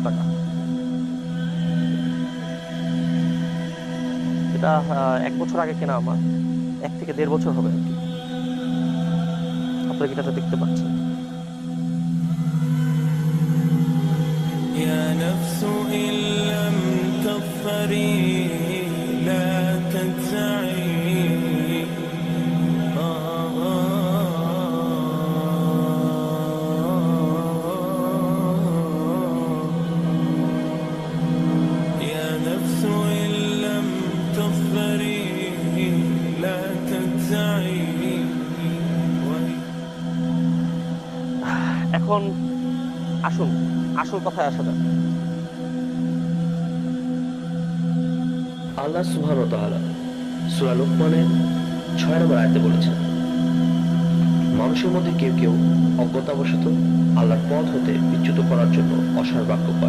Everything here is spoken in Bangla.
টাকা এটা আহ, এক বছর আগে কেনা আমার এক থেকে দেড় বছর হবে আর কি আপনারা কি এটা দেখতে পাচ্ছেন يا نفس إن এখন আসুন, আসল কথায় আসা যাক। আল্লাহ সুবহান ও তাআলা সূরা লোকমানের ছয় নম্বর আয়াতে বলেছেন, মানুষের মধ্যে কেউ কেউ অজ্ঞতাবশত আল্লাহর পথ হতে বিচ্যুত করার জন্য অসার বাক্য কয়